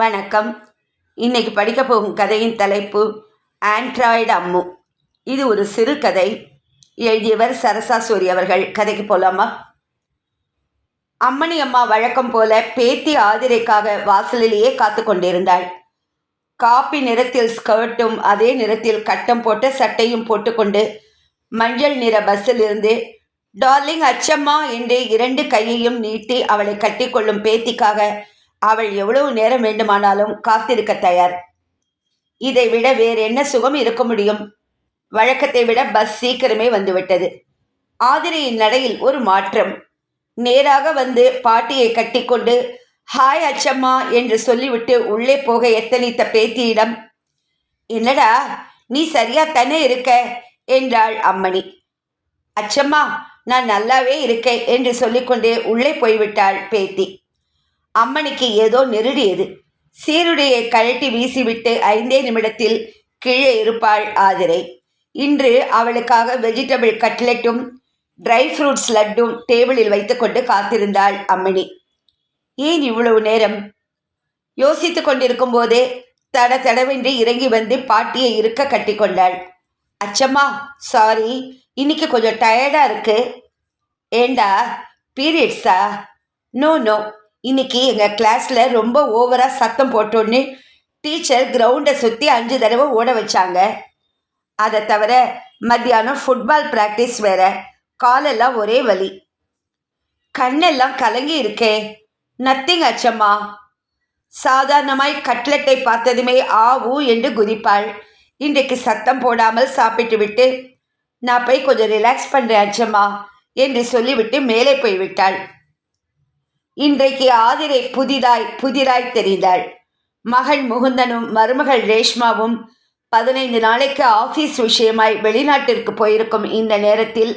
வணக்கம். இன்னைக்கு படிக்க போகும் கதையின் தலைப்பு ஆண்ட்ராய்டு அம்மு. இது ஒரு சிறுகதை எழுதியவர் சரசா சூரி அவர்கள். கதைக்கு போலாமா? அம்மணி அம்மா வழக்கம் போல பேத்தி ஆதிரைக்காக வாசலிலேயே காத்து கொண்டிருந்தாள். காப்பி நிறத்தில் ஸ்கர்ட்டும் அதே நிறத்தில் கட்டம் போட்ட சட்டையும் போட்டுக்கொண்டு மஞ்சள் நிற பஸ்ஸில் இருந்து டார்லிங் அச்சம்மா என்று இரண்டு கையையும் நீட்டி அவளை கட்டிக்கொள்ளும் பேத்திக்காக அவள் எவ்வளவு நேரம் வேண்டுமானாலும் காத்திருக்க தயார். இதை விட வேறு என்ன சுகம் இருக்க முடியும்? வழக்கத்தை விட பஸ் சீக்கிரமே வந்துவிட்டது. ஆதிரியின் நடையில் ஒரு மாற்றம். நேராக வந்து பாட்டியை கட்டிக்கொண்டு ஹாய் அச்சம்மா என்று சொல்லிவிட்டு உள்ளே போக எத்தனித்த பேத்தியிடம் என்னடா நீ சரியா தானே இருக்க? என்றாள் அம்மணி. அச்சம்மா நான் நல்லாவே இருக்கேன் என்று சொல்லிக்கொண்டே உள்ளே போய்விட்டாள் பேத்தி. அம்மணிக்கு ஏதோ நெருடியது. சீருடையை கழட்டி வீசிவிட்டு ஐந்தே நிமிடத்தில் கீழே இருப்பாள் ஆதிரை. இன்று அவளுக்காக வெஜிடபிள் கட்லெட்டும் ட்ரை ஃப்ரூட்ஸ் லட்டும் டேபிளில் வைத்துக்கொண்டு காத்திருந்தாள் அம்மணி. ஏன் இவ்வளவு நேரம்? யோசித்து கொண்டிருக்கும் போதே தட தடவென்று இறங்கி வந்து பாட்டியை இருக்க கட்டிக்கொண்டாள் அச்சம்மா சாரி இன்னைக்கு கொஞ்சம் டயர்டாக இருக்கு. ஏண்டா பீரியட்ஸா நோ நோ இன்னைக்கு எங்கள் கிளாஸில் ரொம்ப ஓவராக சத்தம் போட்டோன்னு டீச்சர் கிரவுண்டை சுற்றி அஞ்சு தடவை ஓட வச்சாங்க. அதை தவிர மத்தியானம் ஃபுட்பால் ப்ராக்டிஸ் வேற. காலெல்லாம் ஒரே வலி. கண்ணெல்லாம் கலங்கி இருக்கே. நத்திங் அச்சம்மா. சாதாரணமாய் கட்லெட்டை பார்த்ததுமே ஆ என்று குதிப்பாள். இன்றைக்கு சத்தம் போடாமல் சாப்பிட்டு விட்டு நான் போய் கொஞ்சம் ரிலாக்ஸ் பண்ணுறேன் அச்சம்மா என்று சொல்லிவிட்டு மேலே போய்விட்டாள். இன்றைக்கு ஆதிரை புதிதாய் புதிராய் தெரிந்தாள். மகள் முகுந்தனும் மருமகள் ரேஷ்மாவும் பதினைந்து நாளைக்கு ஆஃபீஸ் விஷயமாய் வெளிநாட்டிற்கு போயிருக்கும் இந்த நேரத்தில்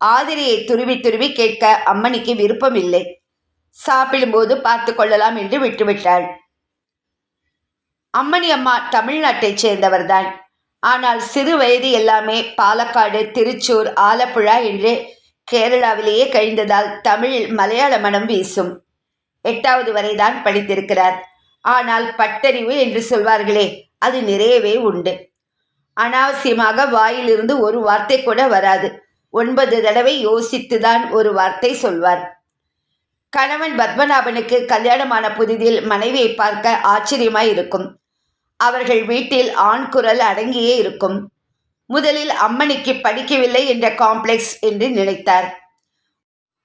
ஆதிரையை துருவி துருவி கேட்க அம்மணிக்கு விருப்பமில்லை. சாப்பிடும்போது பார்த்து கொள்ளலாம் என்று விட்டுவிட்டாள். அம்மணி அம்மா தமிழ்நாட்டைச் சேர்ந்தவர்தான். ஆனால் சிறு வயது எல்லாமே பாலக்காடு திருச்சூர் ஆலப்புழா என்று கேரளாவிலேயே கழிந்ததால் தமிழில் மலையாள மனம் வீசும். எட்டாவது வரைதான் படித்திருக்கிறார். ஆனால் பட்டறிவு என்று சொல்வார்களே அது நிறையவே உண்டு. அனாவசியமாக வாயிலிருந்து ஒரு வார்த்தை கூட வராது. ஒன்பது தடவை யோசித்துதான் ஒரு வார்த்தை சொல்வார். கணவன் பத்மநாபனுக்கு கல்யாணமான புதிதில் மனைவியை பார்க்க ஆச்சரியமாய் இருக்கும் அவர்கள் வீட்டில் ஆண் குரல் அடங்கியே இருக்கும். முதலில் அம்மனுக்கு படிக்கவில்லை என்ற காம்ப்ளெக்ஸ் என்று நினைத்தார்.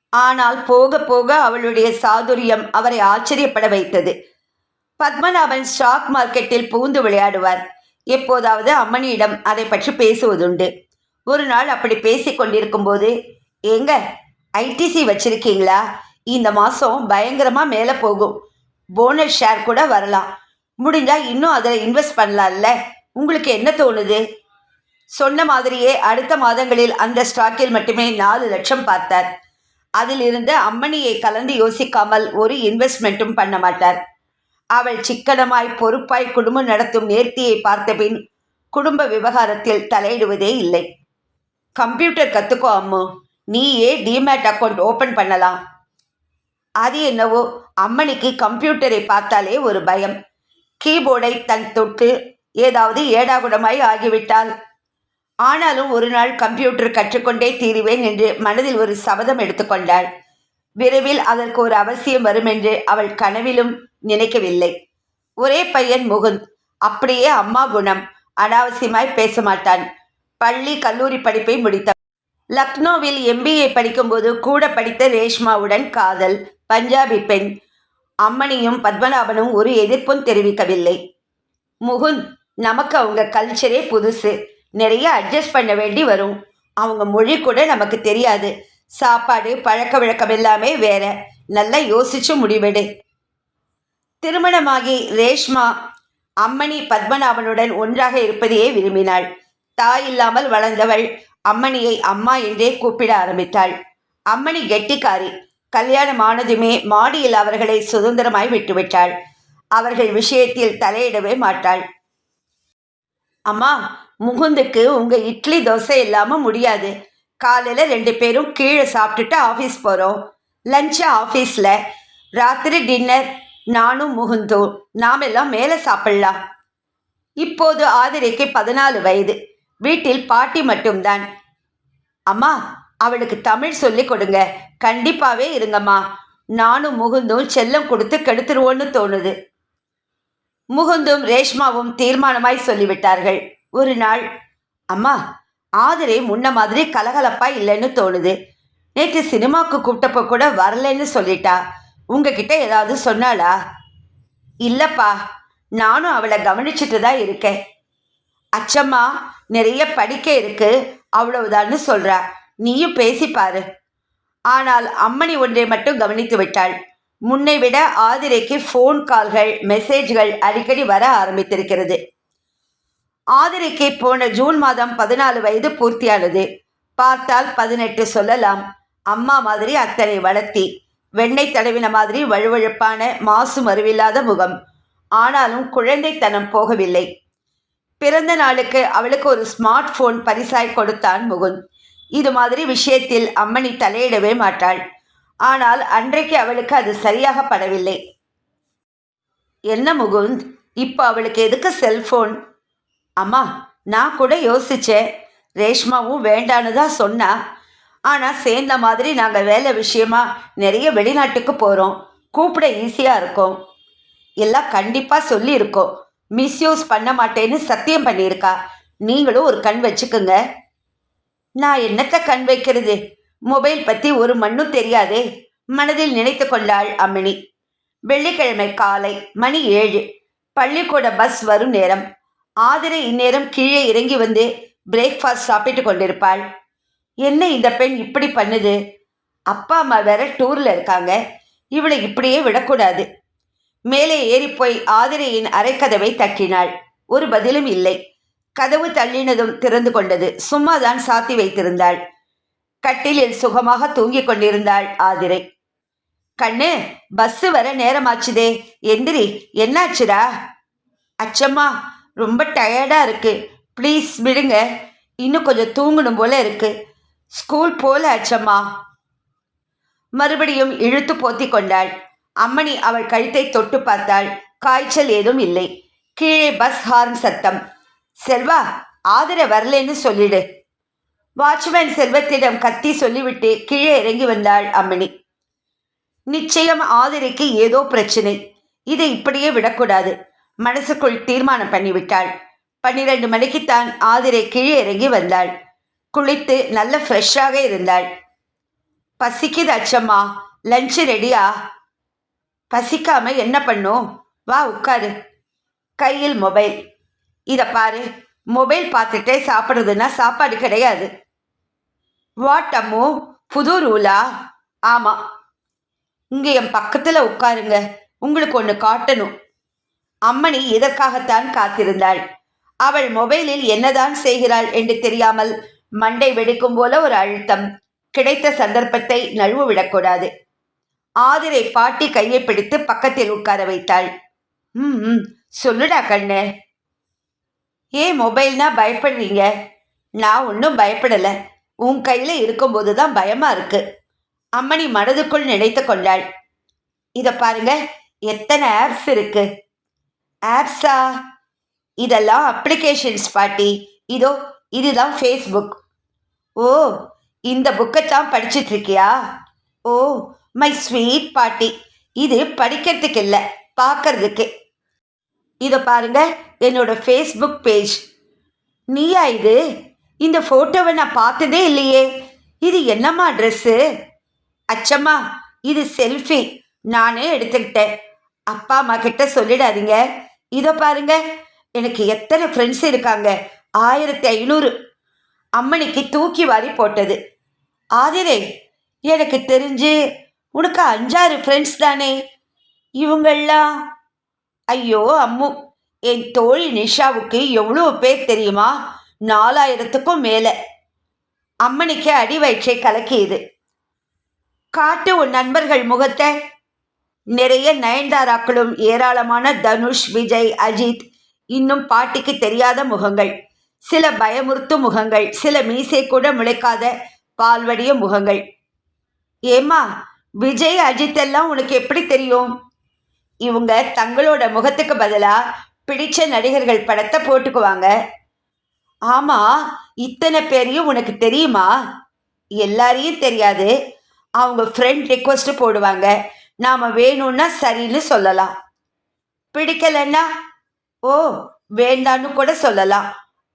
ஆனால் போக போக அவளுடைய சாதுரியம் அவரை ஆச்சரியப்பட வைத்தது. பத்மநாபன் ஸ்டாக் மார்க்கெட்டில் பூந்து விளையாடுவார். எப்போதாவது அம்மனியிடம் அதை பற்றி பேசுவதுண்டு. ஒரு நாள் அப்படி பேசிக் கொண்டிருக்கும் போது ஏங்க ஐடிசி வச்சிருக்கீங்களா? இந்த மாதம் பயங்கரமாக மேலே போகும். போனஸ் ஷேர் கூட வரலாம். முடிஞ்சா இன்னும் அதில் இன்வெஸ்ட் பண்ணலாம்ல? உங்களுக்கு என்ன தோணுது? சொன்ன மாதிரியே அடுத்த மாதங்களில் அந்த ஸ்டாக்கில் மட்டுமே நாலு லட்சம் பார்த்தார். அதில் இருந்து அம்மணியை கலந்து யோசிக்காமல் ஒரு இன்வெஸ்ட்மெண்ட்டும் பண்ண மாட்டார். அவள் சிக்கனமாய் பொறுப்பாய் குடும்பம் நடத்தும் நேர்த்தியை பார்த்தபின் குடும்ப விவகாரத்தில் தலையிடுவதே இல்லை. கம்ப்யூட்டர் கற்றுக்கோ அம்மு நீயே டிமேட் அக்கௌண்ட் ஓப்பன் பண்ணலாம். அது என்னவோ அம்மணிக்கு கம்ப்யூட்டரை பார்த்தாலே ஒரு பயம். கீபோர்டை தன் தொட்டு ஏதாவது ஏடாகுடமாய் ஆகிவிட்டால் ஆனாலும் ஒரு நாள் கம்ப்யூட்டர் கற்றுக்கொண்டே தீருவேன் என்று மனதில் ஒரு சபதம் எடுத்துக்கொண்டாள் விரைவில் அதற்கு ஒரு அவசியம் வரும் என்று அவள் கனவிலும் நினைக்கவில்லை. ஒரே பையன் முகுந்த். அப்படியே அம்மா குணம். அனாவசியமாய் பேச மாட்டான். பள்ளி கல்லூரி படிப்பை முடித்தான் லக்னோவில் எம்பிஏ படிக்கும்போது கூட படித்த ரேஷ்மாவுடன் காதல். பஞ்சாபி பெண். அம்மணியும் பத்மநாபனும் ஒரு எதிர்ப்பும் தெரிவிக்கவில்லை. முகுந்த் நமக்கு அவங்க கல்ச்சரே புதுசு. நிறைய அட்ஜஸ்ட் பண்ண வேண்டி வரும். அவங்க மொழி கூட நமக்கு தெரியாது. சாப்பாடு பழக்க வழக்கம் எல்லாமே வேற. நல்லா யோசிச்சு முடிவெடு. திருமணமாகி ரேஷ்மா அம்மணி பத்மநாபனுடன் ஒன்றாக இருப்பதையே விரும்பினாள். தாய் இல்லாமல் வளர்ந்தவள் அம்மணியை அம்மா என்றே கூப்பிட ஆரம்பித்தாள். அம்மணி கெட்டிக்காரி. கல்யாணம் ஆனதுமே மாடியில் அவர்களை சுதந்திரமாய் விட்டுவிட்டாள். அவர்கள் விஷயத்தில் தலையிடவே மாட்டாள். அம்மா முகுந்துக்கு உங்கள் இட்லி தோசை இல்லாமல் முடியாது. காலையில் ரெண்டு பேரும் கீழே சாப்பிட்டுட்டு ஆஃபீஸ் போகிறோம் லஞ்சு ஆஃபீஸில் ராத்திரி டின்னர் நானும் முகுந்தும். நாமெல்லாம் மேலே சாப்பிடலாம். இப்போது ஆதிரைக்கு பதினாலு வயது. வீட்டில் பாட்டி மட்டும்தான். அம்மா அவளுக்கு தமிழ் சொல்லி கொடுங்க. கண்டிப்பாவே இருங்கம்மா. நானும் முகுந்தும் செல்லம் கொடுத்து கெடுத்துருவோன்னு தோணுது. முகுந்தும் ரேஷ்மாவும் தீர்மானமாய் சொல்லிவிட்டார்கள். ஒரு நாள் அம்மா ஆதிரை முன்ன மாதிரி கலகலப்பா இல்லைன்னு தோணுது. நேற்று சினிமாவுக்கு கூப்பிட்டப்போ கூட வரலைன்னு சொல்லிட்டா. உங்ககிட்ட ஏதாவது சொன்னாளா? இல்லப்பா நானும் அவளை கவனிச்சுட்டு தான் இருக்கேன். அச்சம்மா நிறைய படிக்க இருக்கு. அவ்வளவுதான்னு சொல்றா. நீயும் பேசி பாரு. ஆனால் அம்மணி ஒன்றை மட்டும் கவனித்து விட்டாள். முன்னை விட ஆதிரைக்கு ஃபோன் கால்கள் மெசேஜ்கள் அடிக்கடி வர ஆரம்பித்திருக்கிறது. ஆதிரைக்கு போன ஜூன் மாதம் பதினாலு வயது பூர்த்தியானது. பார்த்தால் பதினெட்டு சொல்லலாம். அம்மா மாதிரி அத்தனை வளர்த்தி வெண்ணெய் தடவின மாதிரி வழுவழுப்பான மாசு மறுவில்லாத முகம். ஆனாலும் குழந்தைத்தனம் போகவில்லை. பிறந்த நாளுக்கு அவளுக்கு ஒரு ஸ்மார்ட் போன் பரிசாய் கொடுத்தான் முகுந்த். இது மாதிரி விஷயத்தில் அம்மணி தலையிடவே மாட்டாள். ஆனால் அன்றைக்கு அவளுக்கு அது சரியாக படவில்லை என்ன முகுந்த்? இப்போ அவளுக்கு எதுக்கு செல்போன் அம்மா நான் கூட யோசிச்சேன். ரேஷ்மாவும் வேண்டான்னு தான் சொன்னா. ஆனால் சேர்ந்த மாதிரி நாங்கள் வேலை விஷயமா நிறைய வெளிநாட்டுக்கு போகிறோம் கூப்பிட ஈஸியாக இருக்கும். எல்லாம் கண்டிப்பாக சொல்லியிருக்கோம். மிஸ்யூஸ் பண்ண மாட்டேன்னு சத்தியம் பண்ணியிருக்கா. நீங்களும் ஒரு கண் வச்சுக்குங்க. நான் என்னத்தை கண் வைக்கிறது? மொபைல் பற்றி ஒரு மண்ணும் தெரியாதே. மனதில் நினைத்து கொண்டாள் அம்மினி. வெள்ளிக்கிழமை காலை மணி ஏழு. பள்ளிக்கூட பஸ் வரும் நேரம். ஆதிரை இந்நேரம் கீழே இறங்கி வந்து பிரேக்ஃபாஸ்ட் சாப்பிட்டு கொண்டிருப்பாள். என்ன இந்த பெண் இப்படி பண்ணுது? அப்பா அம்மா வேற டூரில் இருக்காங்க. இவளை இப்படியே விடக்கூடாது. மேலே ஏறிப்போய் ஆதிரையின் அரைக்கதவை தட்டினாள். ஒரு பதிலும் இல்லை. கதவு தள்ளினதும் திறந்து கொண்டது. சும்மா தான் சாத்தி வைத்திருந்தாள். கட்டிலில் சுகமாக தூங்கிக் கொண்டிருந்தாள் ஆதிரை. கண்ணு பஸ்ஸு வர நேரமாச்சுதே. எந்திரி என்னாச்சுடா? அச்சம்மா ரொம்ப டயர்டாக இருக்குது ப்ளீஸ் விடுங்க. இன்னும் கொஞ்சம் தூங்கணும் போல இருக்குது ஸ்கூல் போல அச்சம்மா மறுபடியும் இழுத்து போத்தி கொண்டாள். அம்மணி அவள் கழுத்தை தொட்டு பார்த்தாள். காய்ச்சல் ஏதும் இல்லை. கீழே பஸ் ஹார்ன் சத்தம். செல்வா ஆதர வரலேன்னு சொல்லிடு. வாட்ச்மேன் செல்வத்திடம் கத்தி சொல்லிவிட்டு கீழே இறங்கி வந்தாள் அம்மணி. நிச்சயம் ஆதிரைக்கு ஏதோ பிரச்சனை. இதை இப்படியே விடக்கூடாது. மனசுக்குள் தீர்மானம் பண்ணிவிட்டாள். பன்னிரண்டு மணிக்குத்தான் ஆதிரை கீழே இறங்கி வந்தாள். குளித்து நல்ல ஃப்ரெஷ்ஷாக இருந்தாள். பசிக்குது அச்சம்மா லஞ்சு ரெடியா பசிக்காம என்ன பண்ணும்? வா உட்காரு. கையில் மொபைல் இதை பாரு மொபைல் பார்த்துட்டே சாப்பிட்றதுன்னா சாப்பாடு கிடையாது. வாட் அம்மு? புது ரூலா ஆமாம் இங்கே என் பக்கத்தில் உட்காருங்க. உங்களுக்கு ஒன்று காட்டணும். அம்மணி இதற்காகத்தான் காத்திருந்தாள்? அவள் மொபைலில் என்னதான் செய்கிறாள் என்று தெரியாமல் மண்டை வெடிக்கும் போல ஒரு அழுத்தம் கிடைத்த சந்தர்ப்பத்தை நழுவு விடக்கூடாது. ஆதிரை பாட்டி கையை பிடித்து பக்கத்தில் உட்கார வைத்தாள். ம் ம், சொல்லுடா கண்ணு. ஏன் மொபைல்னா பயப்படுறீங்க? நான் ஒன்றும் பயப்படலை. உன் கையில் இருக்கும்போது தான் பயமா இருக்கு. அம்மணி மனதுக்குள் நினைத்து கொண்டாள். இதை பாருங்க எத்தனை ஆப்ஸ் இருக்கு? ஆப்ஸா இதெல்லாம் அப்ளிகேஷன்ஸ் பாட்டி. இதோ இதுதான் ஃபேஸ்புக் ஓ இந்த புக்கைத்தான் தான் இருக்கியா ஓ மை ஸ்வீட் பாட்டி. இது படிக்கிறதுக்கு இல்லை பார்க்கறதுக்கு இதை பாருங்க என்னோட ஃபேஸ்புக் பேஜ் நீயா இது? இந்த ஃபோட்டோவை நான் பார்த்ததே இல்லையே. இது என்னம்மா ட்ரெஸ்ஸு அச்சம்மா இது செல்ஃபி நானே எடுத்துக்கிட்டேன். அப்பா அம்மா கிட்ட சொல்லிடாதீங்க. இதை பாருங்க. எனக்கு எத்தனை ஃப்ரெண்ட்ஸ் இருக்காங்க. ஆயிரத்தி ஐநூறு. அம்மனிக்கு தூக்கி வாரி போட்டது. ஆதிரே எனக்கு தெரிஞ்சு உனக்கு அஞ்சாறு ஃப்ரெண்ட்ஸ் தானே. இவங்கெல்லாம் ஐயோ அம்மு. என் தோழி நிஷாவுக்கு எவ்வளோ பேர் தெரியுமா? நாலாயிரத்துக்கும் மேலே. அம்மனிக்கு அடி வயிற்றை கலக்கியது. காட்டு உன் நண்பர்கள் முகத்தை நிறைய நயன்தாராக்களும் ஏராளமான தனுஷ் விஜய் அஜித் இன்னும் பாட்டிக்கு தெரியாத முகங்கள். சில பயமுறுத்தும் முகங்கள். சில மீசை கூட முளைக்காத பால்வடிய முகங்கள். ஏம்மா விஜய் அஜித் எல்லாம் உனக்கு எப்படி தெரியும்? இவங்க தங்களோட முகத்துக்கு பதிலாக பிடிச்ச நடிகர்கள் படத்தை போட்டுக்குவாங்க. ஆமாம் இத்தனை பேரையும் உனக்கு தெரியுமா? எல்லாரையும் தெரியாது. அவங்க ஃப்ரெண்ட் ரிக்வஸ்ட் போடுவாங்க. நாம் வேணும்னா சரின்னு சொல்லலாம். பிடிக்கலன்னா ஓ வேண்டான்னு கூட சொல்லலாம்.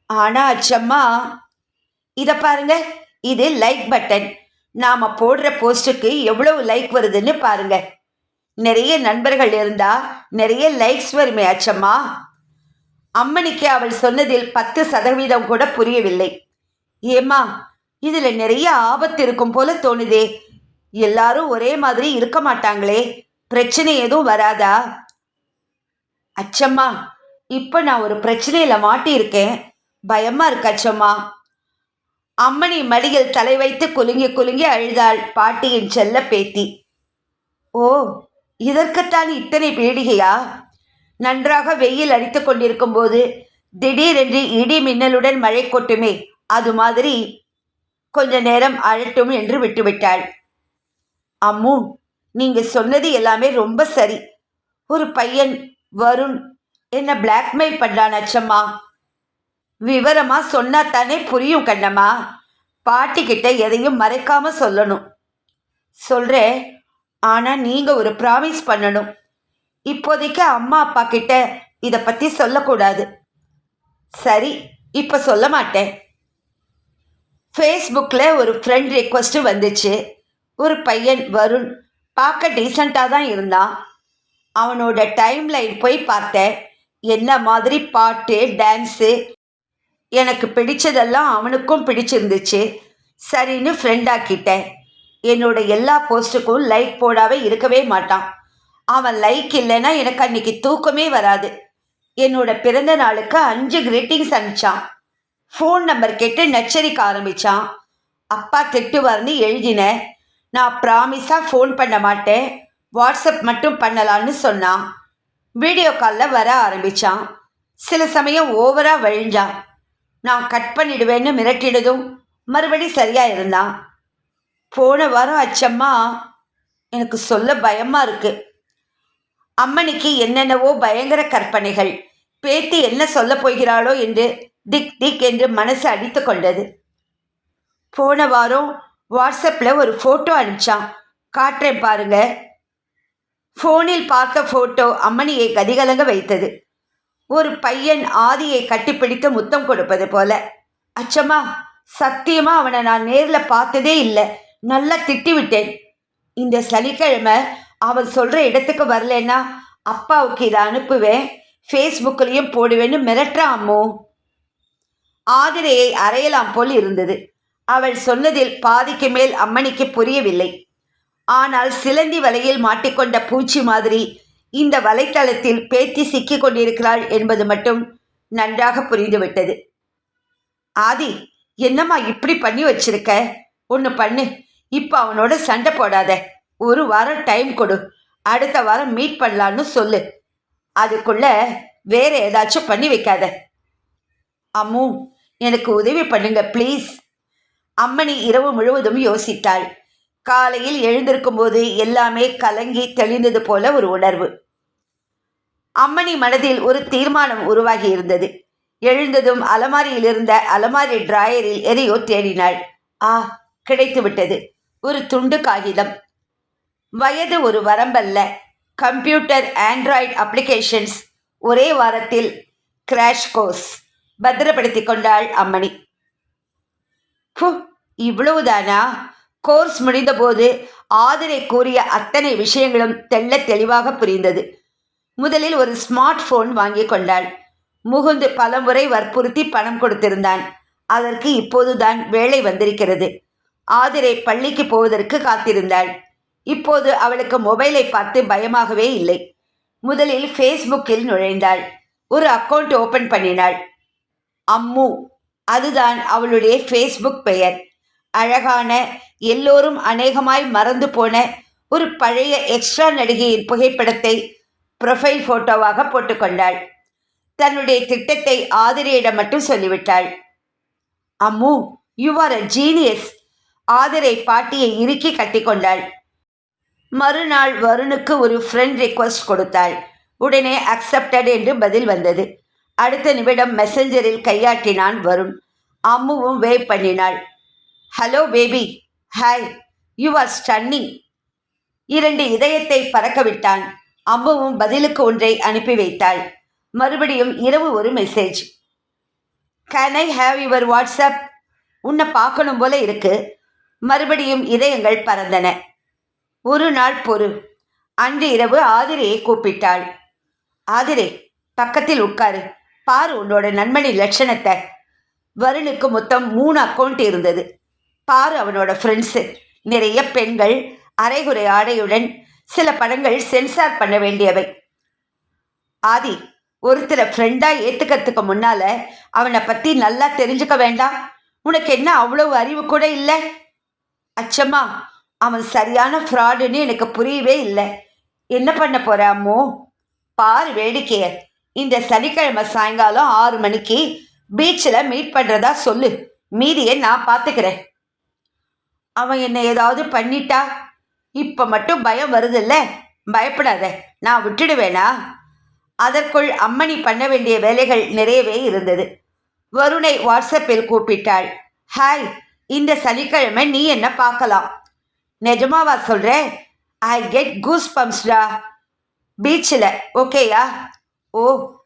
ஆனால் அச்சம்மா இதை பாருங்க இது லைக் பட்டன் நாம் போடுற போஸ்ட்டுக்கு எவ்வளவு லைக் வருதுன்னு பாருங்க. நிறைய நண்பர்கள் இருந்தா நிறைய லைக்ஸ் வருமே அச்சம்மா. அம்மனுக்கு அவள் சொன்னதில் பத்து சதவீதம் கூட புரியவில்லை. ஏம்மா இதில் நிறைய ஆபத்து இருக்கும் போல தோணுதே. எல்லாரும் ஒரே மாதிரி இருக்க மாட்டாங்களே. பிரச்சனை எதுவும் வராதா? அச்சம்மா இப்போ நான் ஒரு பிரச்சனையில் மாட்டியிருக்கேன். பயமா இருக்கு அச்சம்மா. அம்மணி மடியில் தலை வைத்து குலுங்கி குலுங்கி அழுதாள் பாட்டியின் செல்ல பேத்தி. ஓ இதற்குத்தான் இத்தனை பீடிகையா? நன்றாக வெயில் அடித்து கொண்டிருக்கும் போது திடீரென்று இடி மின்னலுடன் மழை கொட்டுமே. அது மாதிரி கொஞ்ச நேரம் அழட்டும் என்று விட்டுவிட்டாள். அம்மு நீங்க சொன்னது எல்லாமே ரொம்ப சரி. ஒரு பையன் வருண் என்ன பிளாக்மெயில் பண்றான் அச்சம்மா விவரமா சொன்னா தானே புரியும் கண்ணம்மா. பாட்டிக்கிட்ட எதையும் மறைக்காம சொல்லணும். சொல்றேன் ஆனா நீங்க ஒரு ப்ராமிஸ் பண்ணணும். இப்போதைக்கு அம்மா அப்பா கிட்ட இதை பத்தி சொல்லக்கூடாது. சரி இப்ப சொல்ல மாட்டேன். ஃபேஸ்புக்கில் ஒரு ஃப்ரெண்ட் ரெக்வஸ்ட்டு வந்துச்சு. ஒரு பையன் வருண் பார்க்க டீசெண்டாக தான் இருந்தான். அவனோட டைம் லைன் போய் பார்த்தேன் என்ன மாதிரி பாட்டு டான்ஸு எனக்கு பிடிச்சதெல்லாம் அவனுக்கும் பிடிச்சிருந்துச்சு. சரின்னு ஃப்ரெண்டாக்கிட்டேன் என்னோட எல்லா போஸ்ட்டுக்கும் லைக் போடாவே இருக்கவே மாட்டான். அவன் லைக் இல்லைன்னா எனக்கு அன்னைக்கு தூக்கமே வராது. என்னோட பிறந்த நாளுக்கு அஞ்சு கிரீட்டிங்ஸ் அனுப்பிச்சான். ஃபோன் நம்பர் கேட்டு நச்சரிக்க ஆரம்பிச்சான். அப்பா திட்டுவார்னு எழுதினேன் நான் ப்ராமிஸாக ஃபோன் பண்ண மாட்டேன். வாட்ஸ்அப் மட்டும் பண்ணலான்னு சொன்னான். வீடியோ காலில் வர ஆரம்பித்தான் சில சமயம் ஓவராக வழிஞ்சான். நான் கட் பண்ணிடுவேன்னு மிரட்டிடுதும் மறுபடி சரியாக இருந்தான். போன வாரம் அச்சம்மா எனக்கு சொல்ல பயமாக இருக்குது அம்மனுக்கு என்னென்னவோ பயங்கர கற்பனைகள். பேத்தி என்ன சொல்ல போகிறாளோ என்று திக் திக் என்று மனசு அடித்து கொண்டது. போன வாரம் வாட்ஸ்அப்பில் ஒரு ஃபோட்டோ அனுப்பிச்சான். காட்டுறேன் பாருங்க. ஃபோனில் பார்த்த ஃபோட்டோ அம்மனியை கதிகலங்க வைத்தது. ஒரு பையன் ஆதியை கட்டிப்பிடித்து முத்தம் கொடுப்பது போல. அச்சம்மா சத்தியமா அவனை நான் நேரில் பார்த்ததே இல்லை. நல்லா திட்டி விட்டேன் இந்த சனிக்கிழமை அவன் சொல்கிற இடத்துக்கு வரலன்னா அப்பாவுக்கு இதை அனுப்புவேன். ஃபேஸ்புக்லேயும் போடுவேன்னு மிரட்டுறான் அம்மோ. ஆதிரையை அறையலாம் போல் இருந்தது. அவள் சொன்னதில் பாதிக்கு மேல் அம்மணிக்கு புரியவில்லை. ஆனால் சிலந்தி வலையில் மாட்டிக்கொண்ட பூச்சி மாதிரி இந்த வலைத்தளத்தில் பேத்தி சிக்கி கொண்டிருக்கிறாள் என்பது மட்டும் நன்றாக புரிந்துவிட்டது. ஆதி என்னம்மா இப்படி பண்ணி வச்சிருக்க? ஒன்று பண்ணு. இப்போ அவனோட சண்டை போடாத. ஒரு வாரம் டைம் கொடு. அடுத்த வாரம் மீட் பண்ணலான்னு சொல்லு. அதுக்குள்ள வேற ஏதாச்சும் பண்ணி வைக்காத. அம்மு எனக்கு உதவி பண்ணுங்க ப்ளீஸ். அம்மணி இரவு முழுவதும் யோசித்தாள். காலையில் எழுந்திருக்கும் போது எல்லாமே கலங்கி தெளிந்தது போல ஒரு உணர்வு. அம்மணி மனதில் ஒரு தீர்மானம் உருவாகி இருந்தது. எழுந்ததும் அலமாரியில் இருந்த அலமாரி டிராயரில் எதையோ தேடினாள். ஆ கிடைத்து விட்டது. ஒரு துண்டு காகிதம். வயது ஒரு வரம்பல்ல. Computer Android applications. ஒரே வாரத்தில் கிராஷ் கோர்ஸ். பத்திரப்படுத்தி கொண்டாள் அம்மணி. ஃபு இவ்வளவுதானா? கோர்ஸ் முடிந்தபோது ஆதிரை கூறிய அத்தனை விஷயங்களும் தெள்ள தெளிவாக புரிந்தது. முதலில் ஒரு ஸ்மார்ட் போன் வாங்கி கொண்டாள். முகுந்து பலமுறை வற்புறுத்தி பணம் கொடுத்திருந்தான். அதற்கு இப்போதுதான் வேலை வந்திருக்கிறது. ஆதிரை பள்ளிக்கு போவதற்கு காத்திருந்தாள். இப்போது அவளுக்கு மொபைலை பார்த்து பயமாகவே இல்லை. முதலில் ஃபேஸ்புக்கில் நுழைந்தாள். ஒரு அக்கவுண்ட் ஓபன் பண்ணினாள். அம்மு அதுதான் அவளுடைய ஃபேஸ்புக் பெயர். அழகான எல்லோரும் அநேகமாய் மறந்து போன ஒரு பழைய எக்ஸ்ட்ரா நடிகையின் புகைப்படத்தை ப்ரொஃபைல் ஃபோட்டோவாக போட்டுக்கொண்டாள் தன்னுடைய திட்டத்தை ஆதிரையிடம் மட்டும் சொல்லிவிட்டாள். Ammu you are a genius Aadhirai பாட்டியை இறுக்கி கட்டிக்கொண்டாள் மறுநாள் வருணுக்கு ஒரு ஃப்ரெண்ட் ரிக்வஸ்ட் கொடுத்தாள். உடனே அக்செப்டட் என்று பதில் வந்தது. அடுத்த நிமிடம் மெசஞ்சரில் கையாட்டினான் வருண். அம்முவும் wave பண்ணினாள். Hello baby hi you are stunning இரண்டு இதயத்தை பறக்கவிட்டான். விட்டான் பதிலுக்கு ஒன்றை அனுப்பி வைத்தாள். மறுபடியும் இரவு ஒரு message can I have your WhatsApp உன்னை பார்க்கணும் போல இருக்கு. மறுபடியும் இதயங்கள் பறந்தன. ஒரு நாள் பொறு. அன்று இரவு ஆதிரையை கூப்பிட்டாள். ஆதிரே பக்கத்தில் உட்காரு. பாரு உன்னோட நண்பனின் லட்சணத்தை. வருணுக்கு மொத்தம் மூணு அக்கௌண்ட் இருந்தது. பாரு அவனோட ஃப்ரெண்ட்ஸு நிறைய பெண்கள் அரைகுறை ஆடையுடன் சில படங்கள் சென்சார் பண்ண வேண்டியவை. ஆதி ஒருத்தரை ஃப்ரெண்டாக ஏற்றுக்கிறதுக்கு முன்னால் அவனை பற்றி நல்லா தெரிஞ்சுக்க வேண்டாம். உனக்கு என்ன அவ்வளவு அறிவு கூட இல்லை? அச்சம்மா அவன் சரியான ஃப்ராடுன்னு எனக்கு புரியவே இல்லை. என்ன பண்ண போற அம்மோ? பாரு வேடிக்கைய. இந்த சனிக்கிழமை சாயங்காலம் ஆறு மணிக்கு பீச்சில் மீட் பண்ணுறதா சொல்லு. மீதியை நான் பார்த்துக்கிறேன் அவன் என்னை ஏதாவது பண்ணிட்டா? இப்போ மட்டும் பயம் வருதில்ல? பயப்படாத நான் விட்டுடுவேனா? அதற்குள் அம்மணி பண்ண வேண்டிய வேலைகள் நிறையவே இருந்தது. வருணை வாட்ஸ்அப்பில் கூப்பிட்டாள். ஹாய் இந்த சனிக்கிழமை நீ என்ன பார்க்கலாம்? நிஜமாவா சொல்கிற ஐ கெட் கூஸ் பம்ப்ஸ்டா பீச்சில் ஓகேயா? ஓ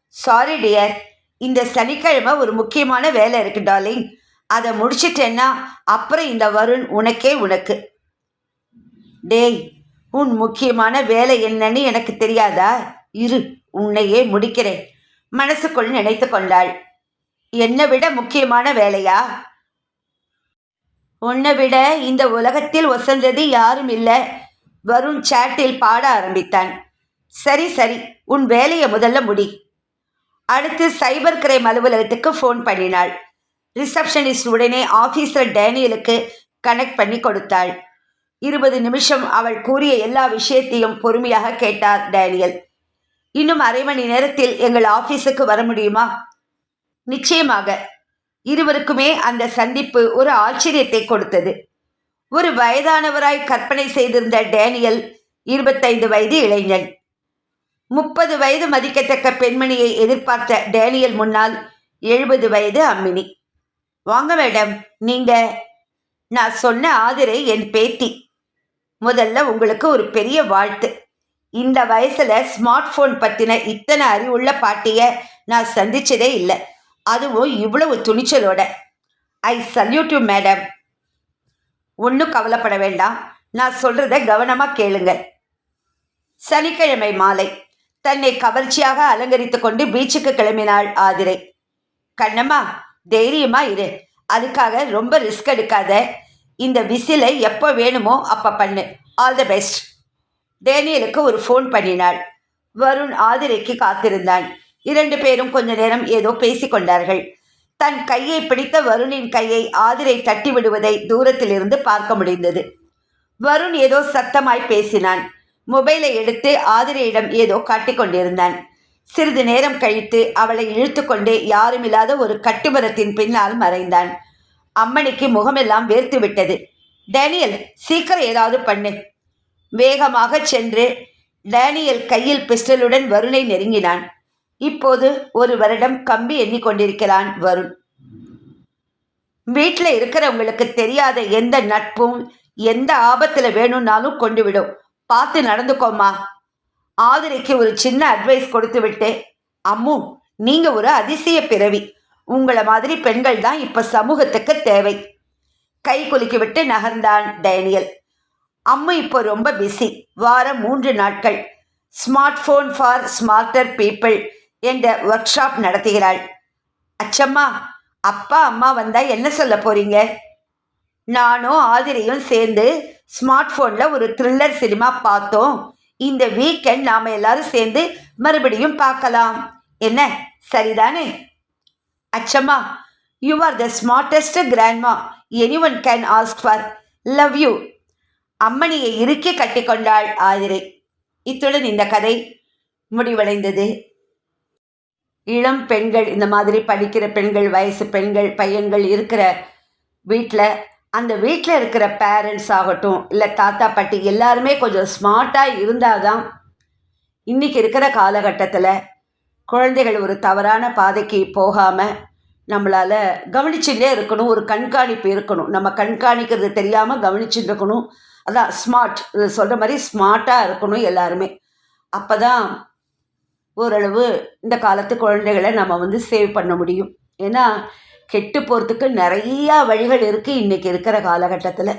சாரி டியர் இந்த சனிக்கிழமை ஒரு முக்கியமான வேலை இருக்கு டார்லிங் அதை முடிச்சிட்டேன்னா அப்புறம் இந்த வருண் உனக்கே உனக்கு. டேய் உன் முக்கியமான வேலை என்னன்னு எனக்கு தெரியாதா? இரு உன்னையே முடிக்கிறேன். மனசுக்குள் நினைத்து கொண்டாள். என்னை விட முக்கியமான வேலையா? உன்னை விட இந்த உலகத்தில் ஒசந்தது யாரும் இல்லை. வருண் சாட்டில் பாட ஆரம்பித்தான். சரி சரி உன் வேலையை முதல்ல முடி. அடுத்து சைபர் கிரைம் அலுவலகத்துக்கு ஃபோன் பண்ணினாள். ரிசப்ஷனிஸ்ட் உடனே ஆஃபீஸர் டேனியலுக்கு கனெக்ட் பண்ணி கொடுத்தாள். இருபது நிமிஷம் அவள் கூறிய எல்லா விஷயத்தையும் பொறுமையாக கேட்டார் டேனியல். இன்னும் அரை மணி நேரத்தில் எங்கள் ஆஃபீஸுக்கு வர முடியுமா? நிச்சயமாக. இருவருக்குமே அந்த சந்திப்பு ஒரு ஆச்சரியத்தை கொடுத்தது. ஒரு வயதானவராய் கற்பனை செய்திருந்த டேனியல் இருபத்தைந்து வயது இளைஞன். முப்பது வயது மதிக்கத்தக்க பெண்மணியை எதிர்பார்த்த டேனியல் முன்னால் எழுபது வயது அம்மினி. வாங்க மேடம். நீங்க நான் சொன்ன ஆதிரை என் பேத்தி. முதல்ல உங்களுக்கு ஒரு பெரிய வாழ்த்து. இந்த வயசுல ஸ்மார்ட் ஃபோன் பத்தின இத்தனை அறிவுள்ள பாட்டிய நான் சந்திச்சதே இல்லை. அதுவும் இவ்வளவு துணிச்சலோட. ஐ சல்யூட் யூ மேடம் ஒன்றும் கவலைப்பட வேண்டாம். நான் சொல்றத கவனமா கேளுங்க. சனிக்கிழமை மாலை. தன்னை கவர்ச்சியாக அலங்கரித்து கொண்டு பீச்சுக்கு கிளம்பினாள் ஆதிரை. கண்ணம்மா தைரியமா இரு. அதுக்காக ரொம்ப ரிஸ்க் எடுக்காத. இந்த விசிலை எப்போ வேணுமோ அப்போ பண்ணு. ஆல் த பெஸ்ட் டேனியலுக்கு ஒரு ஃபோன் பண்ணினாள். வருண் ஆதிரைக்கு காத்திருந்தான். இரண்டு பேரும் கொஞ்ச நேரம் ஏதோ பேசிக்கொண்டார்கள் தன் கையை பிடித்த வருணின் கையை ஆதிரை தட்டி விடுவதை தூரத்திலிருந்து பார்க்க முடிந்தது. வருண் ஏதோ சத்தமாய் பேசினான். மொபைலை எடுத்து ஆதிரையிடம் ஏதோ காட்டிக்கொண்டிருந்தான் சிறிது நேரம் கழித்து அவளை இழுத்துக்கொண்டு யாருமில்லாத ஒரு கட்டுமரத்தின் பின்னால் மறைந்தான். அம்மணிக்கு முகமெல்லாம் வேர்த்து விட்டது. டேனியல் சீக்கிரம் ஏதாவது பண்ணு. வேகமாக சென்று டேனியல் கையில் பிஸ்டலுடன் வருணை நெருங்கினான். இப்போது ஒரு வருடம் கம்பி எண்ணிக்கொண்டிருக்கிறான் வருண். வீட்டில் இருக்கிறவங்களுக்கு தெரியாத எந்த நட்பும் எந்த ஆபத்தில் வேணும்னாலும் கொண்டு விடும் பார்த்து நடந்துக்கோமா ஆதிரைக்கு ஒரு சின்ன அட்வைஸ் கொடுத்து விட்டேன். அம்மு நீங்க ஒரு அதிசய பிறவி. உங்களை மாதிரி பெண்கள் தான் இப்ப சமூகத்துக்கு தேவை. கை குலுக்கி விட்டு நகர்ந்தான் டேனியல். அம்மு இப்போ ரொம்ப பிஸி வாரம் மூன்று நாட்கள். Smart phone for smarter people என்ற ஒர்க் ஷாப் நடத்துகிறாள். அச்சம்மா அப்பா அம்மா வந்தால் என்ன சொல்ல போறீங்க? நானும் ஆதிரியும் சேர்ந்து ஸ்மார்ட் ஃபோனில் ஒரு த்ரில்லர் சினிமா பார்த்தோம். இந்த வீக்கெண்ட் நாம் எல்லாரும் சேர்ந்து மறுபடியும் பார்க்கலாம். என்ன? சரிதானே? Achamma you are the smartest grandma anyone can ask for love you அம்மணியை இறுக்கி கட்டிக்கொண்டாள் ஆதிரை. இத்துடன் இந்த கதை முடிவடைந்தது. இளம் பெண்கள் இந்த மாதிரி படிக்கிற பெண்கள் வயசு பெண்கள் பையன்கள் இருக்கிற வீட்டில் அந்த வீட்டில் இருக்கிற பேரண்ட்ஸ் ஆகட்டும் இல்லை தாத்தா பாட்டி எல்லாருமே கொஞ்சம் ஸ்மார்ட்டாக இருந்தால் தான் இன்றைக்கி இருக்கிற காலகட்டத்தில் குழந்தைகள் ஒரு தவறான பாதைக்கு போகாமல் நம்மளால் கவனிச்சுட்டே இருக்கணும் ஒரு கண்காணிப்பு இருக்கணும். நம்ம கண்காணிக்கிறது தெரியாமல் கவனிச்சுட்டு இருக்கணும். அதான் ஸ்மார்ட் சொல்கிற மாதிரி ஸ்மார்ட்டாக இருக்கணும் எல்லாருமே. அப்போ தான் ஓரளவு இந்த காலத்து குழந்தைகளை நம்ம வந்து சேவ் பண்ண முடியும். ஏன்னா கெட்டு போகிறதுக்கு நிறையா வழிகள் இருக்குது இன்றைக்கி இருக்கிற காலகட்டத்தில்.